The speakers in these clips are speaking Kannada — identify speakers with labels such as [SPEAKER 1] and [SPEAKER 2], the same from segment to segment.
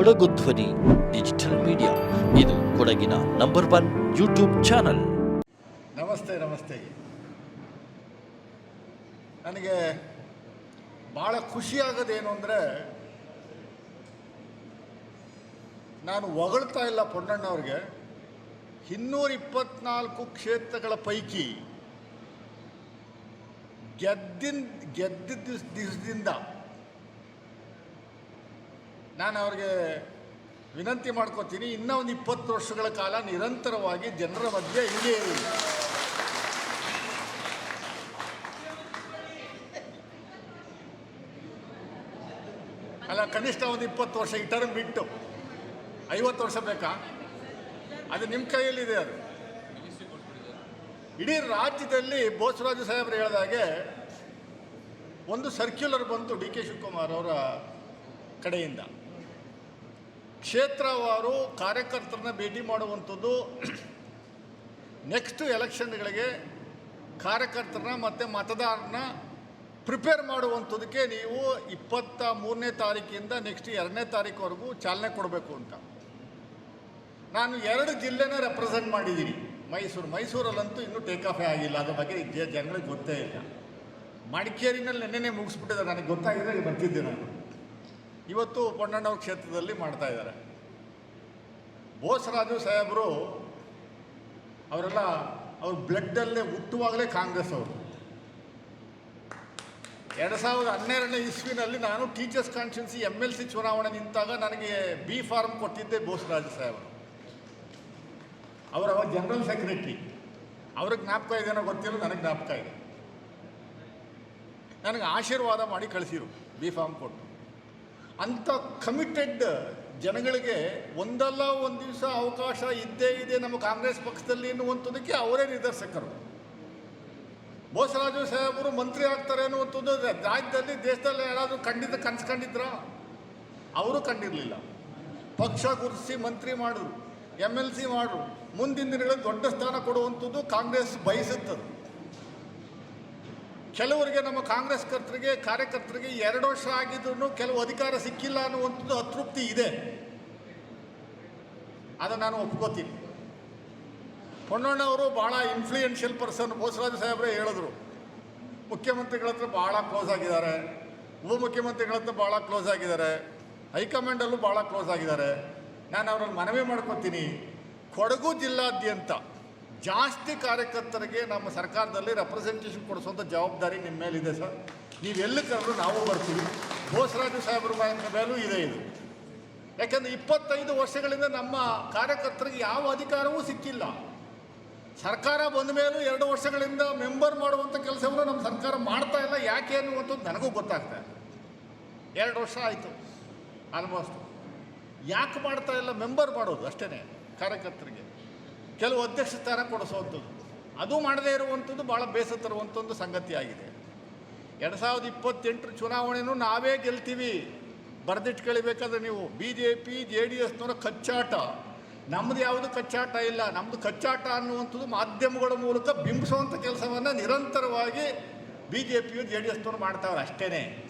[SPEAKER 1] ಕೊಡಗು ಧ್ವನಿ, ಡಿಜಿಟಲ್ ಮೀಡಿಯಾ. ಇದು ಕೊಡಗಿನ ನಂಬರ್ ಒನ್ ಯೂಟ್ಯೂಬ್ ಚಾನಲ್.
[SPEAKER 2] ನಮಸ್ತೆ ನಮಸ್ತೆ. ನನಗೆ ಭಾಳ ಖುಷಿಯಾಗೋದೇನು ಅಂದರೆ, ನಾನು ಹೊಗಳ್ತಾ ಇಲ್ಲ ಪೊನ್ನಣ್ಣವ್ರಿಗೆ ಇನ್ನೂರ ಇಪ್ಪತ್ನಾಲ್ಕು ಕ್ಷೇತ್ರಗಳ ಪೈಕಿ ಗೆದ್ದಿನ ಗೆದ್ದಿದ್ದ ದಿವ್ಸ, ದಿವಸದಿಂದ ನಾನು ಅವ್ರಿಗೆ ವಿನಂತಿ ಮಾಡ್ಕೋತೀನಿ, ಇನ್ನೂ ಒಂದು ಇಪ್ಪತ್ತು ವರ್ಷಗಳ ಕಾಲ ನಿರಂತರವಾಗಿ ಜನರ ಮಧ್ಯೆ ಹಿಂಗೆ ಇರಿ. ಅಲ್ಲ, ಕನಿಷ್ಠ ಒಂದು ಇಪ್ಪತ್ತು ವರ್ಷ ಈ ಟರ್ಮ್ ಬಿಟ್ಟು. ಐವತ್ತು ವರ್ಷ ಬೇಕಾ? ಅದು ನಿಮ್ಮ ಕೈಯಲ್ಲಿದೆ ಅದು. ಇಡೀ ರಾಜ್ಯದಲ್ಲಿ ಬೋಸರಾಜು ಸಾಹೇಬ್ರು ಹೇಳಿದಾಗೆ ಒಂದು ಸರ್ಕ್ಯುಲರ್ ಬಂತು ಡಿ ಕೆ ಶಿವಕುಮಾರ್ ಅವರ ಕಡೆಯಿಂದ. ಕ್ಷೇತ್ರವಾರು ಕಾರ್ಯಕರ್ತರನ್ನ ಭೇಟಿ ಮಾಡುವಂಥದ್ದು ನೆಕ್ಸ್ಟ್ ಎಲೆಕ್ಷನ್ಗಳಿಗೆ ಕಾರ್ಯಕರ್ತರನ್ನ ಮತ್ತು ಮತದಾರರನ್ನ ಪ್ರಿಪೇರ್ ಮಾಡುವಂಥದ್ದಕ್ಕೆ ನೀವು ಇಪ್ಪತ್ತ ಮೂರನೇ ತಾರೀಕಿಂದ ನೆಕ್ಸ್ಟ್ ಎರಡನೇ ತಾರೀಕುವರೆಗೂ ಚಾಲನೆ ಕೊಡಬೇಕು ಅಂತ. ನಾನು ಎರಡು ಜಿಲ್ಲೆನ ರೆಪ್ರೆಸೆಂಟ್ ಮಾಡಿದ್ದೀನಿ. ಮೈಸೂರು. ಮೈಸೂರಲ್ಲಂತೂ ಇನ್ನೂ ಟೇಕ್ ಆಫೇ ಆಗಿಲ್ಲ. ಅದ್ರ ಬಗ್ಗೆ ಜನಗಳಿಗೆ ಗೊತ್ತೇ ಇಲ್ಲ. ಮಡಿಕೇರಿನಲ್ಲಿ ನೆನ್ನೆನೇ ಮುಗಿಸ್ಬಿಟ್ಟಿದೆ. ನನಗೆ ಗೊತ್ತಾಗಿದೆ, ಬರ್ತಿದ್ದೆ ನಾನು. ಇವತ್ತು ಪೊನ್ನಣ್ಣವ್ರ ಕ್ಷೇತ್ರದಲ್ಲಿ ಮಾಡ್ತಾ ಇದ್ದಾರೆ. ಬೋಸರಾಜು ಸಾಹೇಬರು ಅವರೆಲ್ಲ ಅವ್ರ ಬ್ಲಡ್ಡಲ್ಲೇ ಹುಟ್ಟುವಾಗಲೇ ಕಾಂಗ್ರೆಸ್ ಅವರು. ಎರಡು ಸಾವಿರದ ಹನ್ನೆರಡನೇ ಇಸ್ವಿನಲ್ಲಿ ನಾನು teachers constituency M L C ಚುನಾವಣೆ ನಿಂತಾಗ ನನಗೆ ಬಿ ಫಾರ್ಮ್ ಕೊಟ್ಟಿದ್ದೆ ಬೋಸರಾಜು ಸಾಹೇಬರು. ಅವರ ಜನರಲ್ ಸೆಕ್ರೆಟ್ರಿ ಅವ್ರಿಗೆ ಜ್ಞಾಪಕ ಇದೆಯೋ ಗೊತ್ತಿಲ್ಲ, ನನಗೆ ಜ್ಞಾಪಕ ಇದೆ. ನನಗೆ ಆಶೀರ್ವಾದ ಮಾಡಿ ಕಳಿಸಿರು ಬಿ ಫಾರ್ಮ್ ಕೊಟ್ಟು. ಅಂಥ ಕಮಿಟೆಡ್ ಜನಗಳಿಗೆ ಒಂದಲ್ಲ ಒಂದು ದಿವಸ ಅವಕಾಶ ಇದ್ದೇ ಇದೆ ನಮ್ಮ ಕಾಂಗ್ರೆಸ್ ಪಕ್ಷದಲ್ಲಿ ಎನ್ನುವಂಥದ್ದಕ್ಕೆ ಅವರೇ ನಿದರ್ಶಕರು. ಬೋಸರಾಜು ಸಾಹೇಬರು ಮಂತ್ರಿ ಆಗ್ತಾರೆ ಅನ್ನುವಂಥದ್ದು ರಾಜ್ಯದಲ್ಲಿ, ದೇಶದಲ್ಲಿ ಯಾರಾದರೂ ಕಂಡಿದ್ದ ಕನಸು ಅವರು ಕಂಡಿರಲಿಲ್ಲ. ಪಕ್ಷ ಗುರುತಿಸಿ ಮಂತ್ರಿ ಮಾಡಿದ್ರು ಎಂ ಎಲ್ ಸಿ ಮಾಡಿದ್ರು. ಮುಂದಿನ ದಿನಗಳಲ್ಲಿ ದೊಡ್ಡ ಸ್ಥಾನ ಕೊಡುವಂಥದ್ದು ಕಾಂಗ್ರೆಸ್ ಬಯಸುತ್ತದೆ. ಕೆಲವರಿಗೆ ನಮ್ಮ ಕಾಂಗ್ರೆಸ್ ಕರ್ತರಿಗೆ ಕಾರ್ಯಕರ್ತರಿಗೆ ಎರಡು ವರ್ಷ ಆಗಿದ್ರು ಕೆಲವು ಅಧಿಕಾರ ಸಿಕ್ಕಿಲ್ಲ ಅನ್ನುವಂಥದ್ದು ಅತೃಪ್ತಿ ಇದೆ. ಅದನ್ನು ನಾನು ಒಪ್ಕೋತೀನಿ. ಹೊನ್ನಣ್ಣವರು ಭಾಳ ಇನ್ಫ್ಲೂಯೆನ್ಷಿಯಲ್ ಪರ್ಸನ್ ಬೋಸರಾಜು ಸಾಹೇಬ್ರೆ ಹೇಳಿದ್ರು. ಮುಖ್ಯಮಂತ್ರಿಗಳ ಹತ್ರ ಭಾಳ ಕ್ಲೋಸ್ ಆಗಿದ್ದಾರೆ. ಉಪಮುಖ್ಯಮಂತ್ರಿಗಳ ಹತ್ರ ಭಾಳ ಕ್ಲೋಸ್ ಆಗಿದ್ದಾರೆ. ಹೈಕಮಾಂಡಲ್ಲೂ ಭಾಳ ಕ್ಲೋಸ್ ಆಗಿದ್ದಾರೆ. ನಾನು ಅವರಲ್ಲಿ ಮನವಿ ಮಾಡ್ಕೊತೀನಿ. ಕೊಡಗು ಜಿಲ್ಲಾದ್ಯಂತ ಜಾಸ್ತಿ ಕಾರ್ಯಕರ್ತರಿಗೆ ನಮ್ಮ ಸರ್ಕಾರದಲ್ಲಿ ರೆಪ್ರೆಸೆಂಟೇಷನ್ ಕೊಡಿಸುವಂಥ ಜವಾಬ್ದಾರಿ ನಿಮ್ಮ ಮೇಲಿದೆ ಸರ್. ನೀವೆಲ್ಲಿ ಕರೆದ್ರು ನಾವು ಬರ್ತೀವಿ. ಬೋಸರಾಜು ಸಾಹೇಬ್ರ ಮೇಲೂ ಇದೆ ಇದು. ಯಾಕೆಂದರೆ ಇಪ್ಪತ್ತೈದು ವರ್ಷಗಳಿಂದ ನಮ್ಮ ಕಾರ್ಯಕರ್ತರಿಗೆ ಯಾವ ಅಧಿಕಾರವೂ ಸಿಕ್ಕಿಲ್ಲ. ಸರ್ಕಾರ ಬಂದ ಮೇಲೂ ಎರಡು ವರ್ಷಗಳಿಂದ ಮೆಂಬರ್ ಮಾಡುವಂಥ ಕೆಲಸವನ್ನು ನಮ್ಮ ಸರ್ಕಾರ ಮಾಡ್ತಾ ಇಲ್ಲ. ಯಾಕೆ ಅನ್ನುವಂಥದ್ದು ನನಗೂ ಗೊತ್ತಾಗ್ತಾ ಎರಡು ವರ್ಷ ಆಯಿತು. ಆಲ್ಮೋಸ್ಟ್ ಯಾಕೆ ಮಾಡ್ತಾ ಇಲ್ಲ? ಮೆಂಬರ್ ಮಾಡೋದು ಅಷ್ಟೇ ಕಾರ್ಯಕರ್ತರಿಗೆ. ಕೆಲವು ಅಧ್ಯಕ್ಷ ಸ್ಥಾನ ಕೊಡಿಸುವಂಥದ್ದು. ಅದು ಮಾಡದೇ ಇರುವಂಥದ್ದು ಭಾಳ ಬೇಸರ ತರುವಂಥದ್ದು ಸಂಗತಿ ಆಗಿದೆ. ಎರಡು ಸಾವಿರದ ಇಪ್ಪತ್ತೆಂಟರ ಚುನಾವಣೆನೂ ನಾವೇ ಗೆಲ್ತೀವಿ. ಬರೆದಿಟ್ಕೊಳ್ಬೇಕಾದ್ರೆ ನೀವು B J P J D ಎಸ್ನವರ ಕಚ್ಚಾಟ. ನಮ್ಮದು ಯಾವುದು ಕಚ್ಚಾಟ ಇಲ್ಲ. ನಮ್ಮದು ಕಚ್ಚಾಟ ಅನ್ನುವಂಥದ್ದು ಮಾಧ್ಯಮಗಳ ಮೂಲಕ ಬಿಂಬಿಸುವಂಥ ಕೆಲಸವನ್ನು ನಿರಂತರವಾಗಿ ಬಿ ಜೆ ಪಿಯು ಜೆ ಡಿ ಎಸ್ನವರು ಮಾಡ್ತಾವ್ರೆ ಅಷ್ಟೇ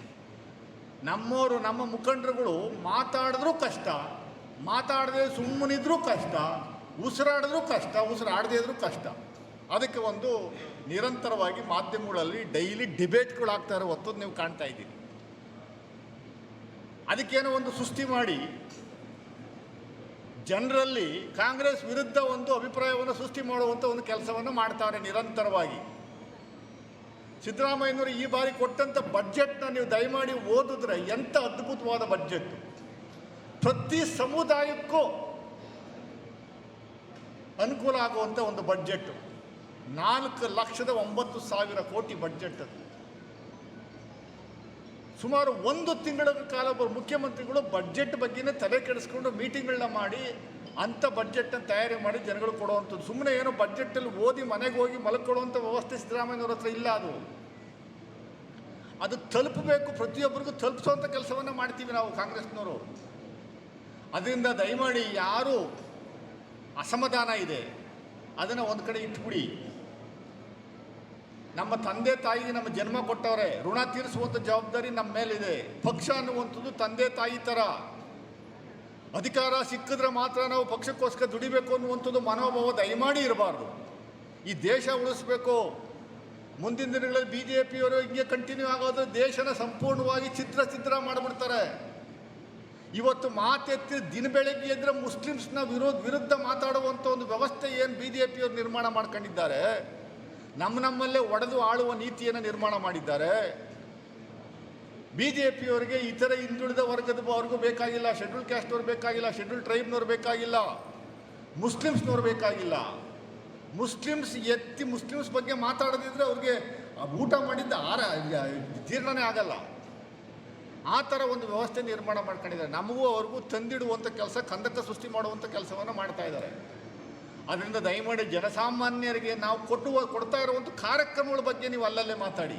[SPEAKER 2] ನಮ್ಮವರು ನಮ್ಮ ಮುಖಂಡರುಗಳು ಮಾತಾಡಿದ್ರೂ ಕಷ್ಟ. ಮಾತಾಡದೆ ಸುಮ್ಮನಿದ್ರೂ ಕಷ್ಟ. ಉಸಿರಾಡಿದ್ರೂ ಕಷ್ಟ, ಉಸಿರಾಡದೇ ಇದ್ರೂ ಕಷ್ಟ. ಅದಕ್ಕೆ ಒಂದು ನಿರಂತರವಾಗಿ ಮಾಧ್ಯಮಗಳಲ್ಲಿ ಡೈಲಿ ಡಿಬೇಟ್ಗಳು ಆಗ್ತಾ ಇರೋ ಹೊತ್ತು ನೀವು ಕಾಣ್ತಾ ಇದ್ದೀರಿ. ಅದಕ್ಕೇನೋ ಒಂದು ಸೃಷ್ಟಿ ಮಾಡಿ ಜನರಲ್ಲಿ ಕಾಂಗ್ರೆಸ್ ವಿರುದ್ಧ ಒಂದು ಅಭಿಪ್ರಾಯವನ್ನು ಸೃಷ್ಟಿ ಮಾಡುವಂಥ ಒಂದು ಕೆಲಸವನ್ನು ಮಾಡ್ತಾರೆ ನಿರಂತರವಾಗಿ. ಸಿದ್ದರಾಮಯ್ಯನವರು ಈ ಬಾರಿ ಕೊಟ್ಟಂಥ ಬಡ್ಜೆಟ್ನ ನೀವು ದಯಮಾಡಿ ಓದಿದ್ರೆ ಎಂಥ ಅದ್ಭುತವಾದ ಬಡ್ಜೆಟ್ ಪ್ರತಿ ಸಮುದಾಯಕ್ಕೂ ಅನುಕೂಲ ಆಗುವಂಥ ಒಂದು ಬಡ್ಜೆಟ್ ನಾಲ್ಕು ಲಕ್ಷದ ಒಂಬತ್ತು ಸಾವಿರ ಕೋಟಿ ಬಡ್ಜೆಟ್ ಅದು. ಸುಮಾರು ಒಂದು ತಿಂಗಳ ಕಾಲ ಮುಖ್ಯಮಂತ್ರಿಗಳು ಬಡ್ಜೆಟ್ ಬಗ್ಗೆನೇ ತಲೆ ಕೆಡಿಸ್ಕೊಂಡು ಮೀಟಿಂಗ್ಗಳನ್ನ ಮಾಡಿ ಅಂಥ ಬಡ್ಜೆಟ್ನ ತಯಾರಿ ಮಾಡಿ ಜನಗಳು ಕೊಡುವಂಥದ್ದು. ಸುಮ್ಮನೆ ಏನೋ ಬಡ್ಜೆಟಲ್ಲಿ ಓದಿ ಮನೆಗೆ ಹೋಗಿ ಮಲ್ಕೊಳ್ಳುವಂಥ ವ್ಯವಸ್ಥೆ ಸಿದ್ದರಾಮಯ್ಯವ್ರ ಹತ್ರ ಇಲ್ಲ ಅದು. ಅದು ತಲುಪಬೇಕು, ಪ್ರತಿಯೊಬ್ಬರಿಗೂ ತಲುಪಿಸುವಂಥ ಕೆಲಸವನ್ನು ಮಾಡ್ತೀವಿ ನಾವು ಕಾಂಗ್ರೆಸ್ನವರು. ಅದರಿಂದ ದಯಮಾಡಿ ಯಾರು ಅಸಮಾಧಾನ ಇದೆ. ಅದನ್ನು ಒಂದು ಕಡೆ ಇಟ್ಬಿಡಿ. ನಮ್ಮ ತಂದೆ ತಾಯಿಗೆ ನಮ್ಮ ಜನ್ಮ ಕೊಟ್ಟವ್ರೆ, ಋಣ ತೀರಿಸುವಂಥ ಜವಾಬ್ದಾರಿ ನಮ್ಮ ಮೇಲಿದೆ. ಪಕ್ಷ ಅನ್ನುವಂಥದ್ದು ತಂದೆ ತಾಯಿ ಥರ ಅಧಿಕಾರ ಸಿಕ್ಕಿದ್ರೆ ಮಾತ್ರ ನಾವು ಪಕ್ಷಕ್ಕೋಸ್ಕರ ದುಡಿಬೇಕು ಅನ್ನುವಂಥದ್ದು ಮನೋಭಾವ ದಯಮಾಡಿ ಇರಬಾರ್ದು. ಈ ದೇಶ ಉಳಿಸ್ಬೇಕು. ಮುಂದಿನ ದಿನಗಳಲ್ಲಿ ಬಿ ಜೆ ಪಿಯವರು ಹಿಂಗೆ ಕಂಟಿನ್ಯೂ ಆಗೋದು ದೇಶನ ಸಂಪೂರ್ಣವಾಗಿ ಚಿತ್ರ ಚಿತ್ರ ಮಾಡಿಬಿಡ್ತಾರೆ. ಇವತ್ತು ಮಾತೆತ್ತಿ ದಿನ ಬೆಳಗ್ಗೆ ಎದ್ರೆ ಮುಸ್ಲಿಮ್ಸ್ನ ವಿರೋಧ, ವಿರುದ್ಧ ಮಾತಾಡುವಂಥ ಒಂದು ವ್ಯವಸ್ಥೆ ಏನು ಬಿ ಜೆ ಪಿಯವರು ನಿರ್ಮಾಣ ಮಾಡ್ಕೊಂಡಿದ್ದಾರೆ? ನಮ್ಮ ನಮ್ಮಲ್ಲೇ ಒಡೆದು ಆಳುವ ನೀತಿಯನ್ನು ನಿರ್ಮಾಣ ಮಾಡಿದ್ದಾರೆ. ಬಿ ಜೆ ಪಿಯವರಿಗೆ ಇತರ ಹಿಂದುಳಿದ ವರ್ಗದ ಅವ್ರಿಗೂ ಬೇಕಾಗಿಲ್ಲ ಶೆಡ್ಯೂಲ್ ಕ್ಯಾಸ್ಟ್ನವ್ರು ಬೇಕಾಗಿಲ್ಲ ಶೆಡ್ಯೂಲ್ ಟ್ರೈಬ್ನವ್ರು ಬೇಕಾಗಿಲ್ಲ ಮುಸ್ಲಿಮ್ಸ್ನವ್ರು ಬೇಕಾಗಿಲ್ಲ. ಮುಸ್ಲಿಮ್ಸ್ ಎತ್ತಿ ಮುಸ್ಲಿಮ್ಸ್ ಬಗ್ಗೆ ಮಾತಾಡದಿದ್ರೆ ಅವ್ರಿಗೆ ಊಟ ಮಾಡಿದ್ದ ಆರ ಜೀರ್ಣನೇ ಆಗಲ್ಲ. ಆ ಥರ ಒಂದು ವ್ಯವಸ್ಥೆ ನಿರ್ಮಾಣ ಮಾಡ್ಕೊಂಡಿದ್ದಾರೆ. ನಮಗೂ ಅವ್ರಿಗೂ ತಂದಿಡುವಂಥ ಕೆಲಸ, ಕಂದಕ ಸೃಷ್ಟಿ ಮಾಡುವಂಥ ಕೆಲಸವನ್ನು ಮಾಡ್ತಾ ಇದ್ದಾರೆ. ಅದರಿಂದ ದಯಮಾಡಿ ಜನಸಾಮಾನ್ಯರಿಗೆ ನಾವು ಕೊಟ್ಟುವ, ಕೊಡ್ತಾ ಇರುವಂಥ ಕಾರ್ಯಕ್ರಮಗಳ ಬಗ್ಗೆ ನೀವು ಅಲ್ಲಲ್ಲೇ ಮಾತಾಡಿ.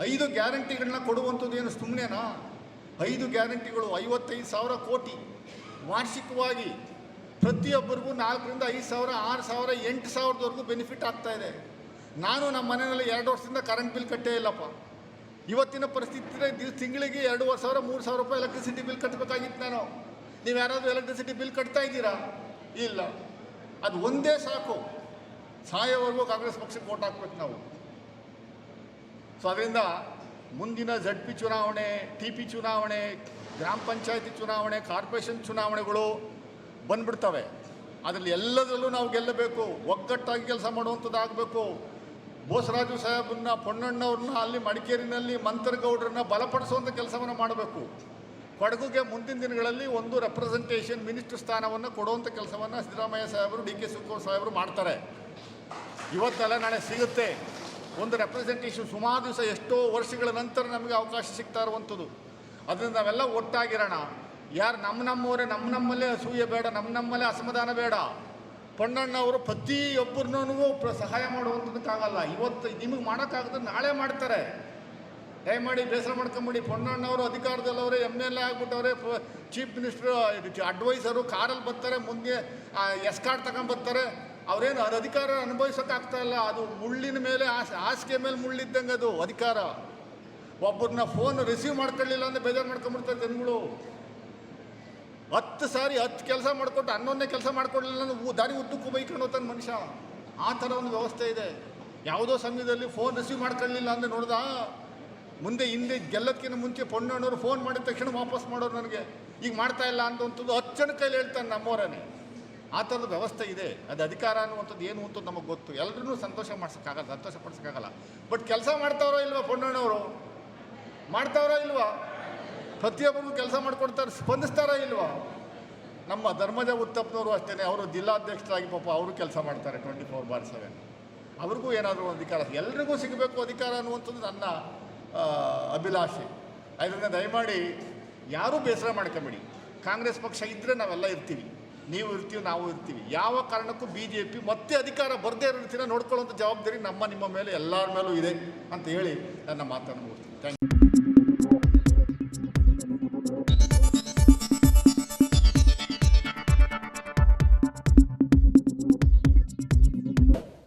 [SPEAKER 2] ಐದು ಗ್ಯಾರಂಟಿಗಳನ್ನ ಕೊಡುವಂಥದ್ದು ಏನು ಸುಮ್ಮನೆನಾ ಐದು ಗ್ಯಾರಂಟಿಗಳು ಐವತ್ತೈದು ಸಾವಿರ ಕೋಟಿ. ವಾರ್ಷಿಕವಾಗಿ ಪ್ರತಿಯೊಬ್ಬರಿಗೂ ನಾಲ್ಕರಿಂದ ಐದು ಸಾವಿರ, ಆರು ಸಾವಿರ, ಎಂಟು ಸಾವಿರದವರೆಗೂ ಬೆನಿಫಿಟ್ ಇದೆ. ನಾನು ನಮ್ಮ ಮನೆಯಲ್ಲಿ ಎರಡು ವರ್ಷದಿಂದ ಕರೆಂಟ್ ಬಿಲ್ ಕಟ್ಟೇ ಇಲ್ಲಪ್ಪ. ಇವತ್ತಿನ ಪರಿಸ್ಥಿತಿ ತಿಂಗಳಿಗೆ ಎರಡೂವರೆ ಸಾವಿರ, ಮೂರು ಸಾವಿರ ರೂಪಾಯಿ ಎಲೆಕ್ಟ್ರಿಸಿಟಿ ಬಿಲ್ ಕಟ್ಟಬೇಕಾಗಿತ್ತು ನಾನು. ನೀವು ಯಾರಾದರೂ ಎಲೆಕ್ಟ್ರಿಸಿಟಿ ಬಿಲ್ ಕಟ್ತಾ ಇದ್ದೀರಾ? ಇಲ್ಲ. ಅದು ಒಂದೇ ಸಾಕು. ಸಾಯೋವರೆಗೂ ಕಾಂಗ್ರೆಸ್ ಪಕ್ಷಕ್ಕೆ ಓಟ್ ಹಾಕ್ಬೇಕು ನಾವು. ಸೊ ಅದರಿಂದ ಮುಂದಿನ ಝಡ್ ಪಿ ಚುನಾವಣೆ ಟಿ ಪಿ ಚುನಾವಣೆ, ಗ್ರಾಮ ಪಂಚಾಯತಿ ಚುನಾವಣೆ, ಕಾರ್ಪೊರೇಷನ್ ಚುನಾವಣೆಗಳು ಬಂದ್ಬಿಡ್ತವೆ. ಅದರಲ್ಲಿ ಎಲ್ಲದರಲ್ಲೂ ನಾವು ಗೆಲ್ಲಬೇಕು. ಒಗ್ಗಟ್ಟಾಗಿ ಕೆಲಸ ಮಾಡುವಂಥದ್ದು ಆಗಬೇಕು ಬೋಸರಾಜು ಸಾಹೇಬನ್ನ ಪೊನ್ನಣ್ಣವ್ರನ್ನ ಅಲ್ಲಿ ಮಡಿಕೇರಿನಲ್ಲಿ ಮಂತ್ರಗೌಡರನ್ನ ಬಲಪಡಿಸುವಂಥ ಕೆಲಸವನ್ನು ಮಾಡಬೇಕು. ಕೊಡಗುಗೆ ಮುಂದಿನ ದಿನಗಳಲ್ಲಿ ಒಂದು ರೆಪ್ರೆಸೆಂಟೇಷನ್ ಮಿನಿಸ್ಟರ್ ಸ್ಥಾನವನ್ನು ಕೊಡುವಂಥ ಕೆಲಸವನ್ನು ಸಿದ್ದರಾಮಯ್ಯ ಸಾಹೇಬರು, ಡಿ ಕೆ ಶಿವಕುಮಾರ್ ಸಾಹೇಬರು ಮಾಡ್ತಾರೆ. ಇವತ್ತೆಲ್ಲ ನಾಳೆ ಸಿಗುತ್ತೆ. ಒಂದು ರೆಪ್ರೆಸೆಂಟೇಷನ್ ಸುಮಾರು ದಿವಸ ಎಷ್ಟೋ ವರ್ಷಗಳ ನಂತರ ನಮಗೆ ಅವಕಾಶ ಸಿಗ್ತಾ ಇರುವಂಥದ್ದು ಅದರಿಂದ ನಾವೆಲ್ಲ ಒಟ್ಟಾಗಿರೋಣ. ಯಾರು ನಮ್ಮ ನಮ್ಮವರೇ ನಮ್ಮ ನಮ್ಮಲ್ಲೇ ಅಸೂಯೆ ಬೇಡ ನಮ್ಮ ನಮ್ಮಲ್ಲೇ ಅಸಮಾಧಾನ ಬೇಡ. ಪೊನ್ನಣ್ಣವರು ಪ್ರತಿಯೊಬ್ಬರನ್ನೂ ಪ್ರ, ಸಹಾಯ ಮಾಡುವಂಥದಕ್ಕಾಗಲ್ಲ. ಇವತ್ತು ನಿಮಗೆ ಮಾಡೋಕ್ಕಾಗದ್ರೆ ನಾಳೆ ಮಾಡ್ತಾರೆ. ದಯಮಾಡಿ ಬೇಸರ ಮಾಡ್ಕೊಂಬಿಡಿ. ಪೊಣ್ಣಣ್ಣವರು ಅಧಿಕಾರದಲ್ಲವರೇ ಎಂ ಎಲ್ ಎ ಆಗ್ಬಿಟ್ಟವ್ರೆ ಚೀಫ್ ಮಿನಿಸ್ಟರ್ ಅಡ್ವೈಸರು ಕಾರಲ್ಲಿ ಬರ್ತಾರೆ, ಮುಂದೆ ಎಸ್ ಕಾರ್ಡ್ ತಗೊಂಬರ್ತಾರೆ ಅವರೇನು ಅದು ಅಧಿಕಾರ ಅನುಭವಿಸೋಕ್ಕಾಗ್ತಾ ಇಲ್ಲ. ಅದು ಮುಳ್ಳಿನ ಮೇಲೆ ಹಾಸ್ ಹಾಸಿಗೆ ಮೇಲೆ ಮುಳ್ಳಿದ್ದಂಗೆ ಅದು ಅಧಿಕಾರ. ಒಬ್ಬರನ್ನ ಫೋನ್ ರಿಸೀವ್ ಮಾಡ್ಕೊಳ್ಳಿಲ್ಲ ಅಂದರೆ ಬೇಜಾರು ಮಾಡ್ಕೊಂಬಿಡ್ತಾರೆ ಜನಗಳು. ಹತ್ತು ಸಾರಿ ಹತ್ತು ಕೆಲಸ ಮಾಡಿಕೊಟ್ಟು ಹನ್ನೊಂದನೇ ಕೆಲಸ ಮಾಡಿಕೊಡ್ಲಿಲ್ಲ ಅಂದ್ರೆ ದಾರಿ ಉದ್ದಕ್ಕೂ ಬೈಕೊಂಡು ಹೋಗ್ತಾನೆ ಮನುಷ್ಯ ಆ ಥರ ಒಂದು ವ್ಯವಸ್ಥೆ ಇದೆ. ಯಾವುದೋ ಸಮಯದಲ್ಲಿ ಫೋನ್ ರಿಸೀವ್ ಮಾಡ್ಕೊಳ್ಳಿಲ್ಲ ಅಂದರೆ ನೋಡ್ದ ಮುಂದೆ ಹಿಂದೆ ಗೆಲ್ಲೋದಕ್ಕಿಂತ ಮುಂಚೆ ಪೊಣ್ಣಣ್ಣವ್ರು ಫೋನ್ ಮಾಡಿದ ತಕ್ಷಣ ವಾಪಸ್ ಮಾಡೋರು ನನಗೆ. ಈಗ ಮಾಡ್ತಾ ಇಲ್ಲ ಅಂತಂಥದ್ದು ಹತ್ತು ಜನ ಕೈಲಿ ಹೇಳ್ತಾನೆ ನಮ್ಮವರೇ ಆ ಥರದ ವ್ಯವಸ್ಥೆ ಇದೆ. ಅದು ಅಧಿಕಾರ ಅನ್ನುವಂಥದ್ದು ಏನು ಅಂತ ನಮಗೆ ಗೊತ್ತು. ಎಲ್ಲರೂ ಸಂತೋಷ ಮಾಡ್ಸೋಕ್ಕಾಗಲ್ಲ, ಸಂತೋಷ ಪಡಿಸೋಕ್ಕಾಗಲ್ಲ. ಬಟ್ ಕೆಲಸ ಮಾಡ್ತಾವ್ರೋ ಇಲ್ವಾ ಪೊಣ್ಣಣ್ಣವರು ಮಾಡ್ತಾವ್ರೋ ಇಲ್ವಾ? ಪ್ರತಿಯೊಬ್ಬರಿಗೂ ಕೆಲಸ ಮಾಡ್ಕೊಡ್ತಾರೆ, ಸ್ಪಂದಿಸ್ತಾರಾ ಇಲ್ವಾ? ನಮ್ಮ ಧರ್ಮಜ ಉತ್ತಪ್ಪನವರು ಅಷ್ಟೇ ಅವರು ಜಿಲ್ಲಾಧ್ಯಕ್ಷರಾಗಿ ಪಾಪ ಅವರು ಕೆಲಸ ಮಾಡ್ತಾರೆ ಟ್ವೆಂಟಿ ಫೋರ್ ಬಾರ್ ಸೆವೆನ್ ಅವ್ರಿಗೂ ಏನಾದರೂ ಅಧಿಕಾರ, ಎಲ್ರಿಗೂ ಸಿಗಬೇಕು ಅಧಿಕಾರ ಅನ್ನುವಂಥದ್ದು ನನ್ನ ಅಭಿಲಾಷೆ. ಅದರಿಂದ ದಯಮಾಡಿ ಯಾರೂ ಬೇಸರ ಮಾಡ್ಕೋಬೇಡಿ. ಕಾಂಗ್ರೆಸ್ ಪಕ್ಷ ಇದ್ದರೆ ನಾವೆಲ್ಲ ಇರ್ತೀವಿ. ನೀವು ಇರ್ತೀವಿ, ನಾವು ಇರ್ತೀವಿ. ಯಾವ ಕಾರಣಕ್ಕೂ ಬಿ ಜೆ ಪಿ ಮತ್ತೆ ಅಧಿಕಾರ ಬರದೇ ಇರೋ ರೀತಿನ ನೋಡ್ಕೊಳ್ಳೋಂಥ ಜವಾಬ್ದಾರಿ ನಮ್ಮ, ನಿಮ್ಮ ಮೇಲೆ ಎಲ್ಲರ ಮೇಲೂ ಇದೆ ಅಂತ ಹೇಳಿ ನನ್ನ ಮಾತನ್ನು